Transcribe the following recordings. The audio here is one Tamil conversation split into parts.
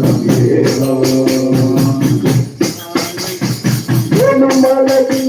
I'm not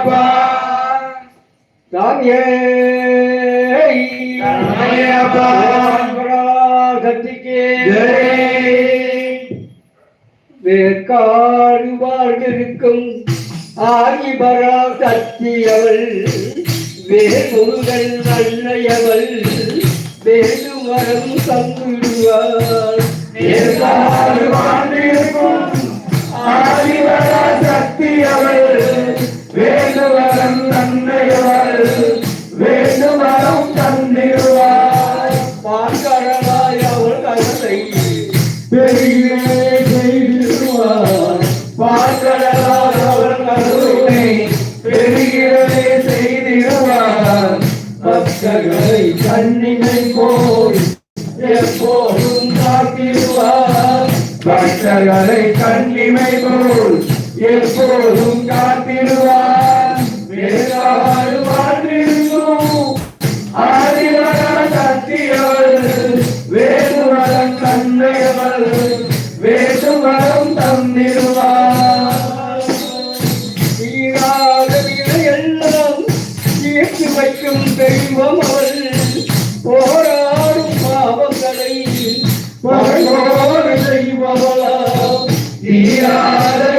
அப்பா தாயே அப்பா சக்திக்கு வேக்காடு வாழ்ந்திருக்கும் ஆகி பரா சக்தியவள் நல்லையவள் வேறு மரம் தந்துடுவாள் கருணை கண்ணினை போய் எப்போதும் காத்திடுவார் பக்தர்களை கண்ணிமை போல் எப்போதும் காத்திடுவார் வேறாறு Yeah.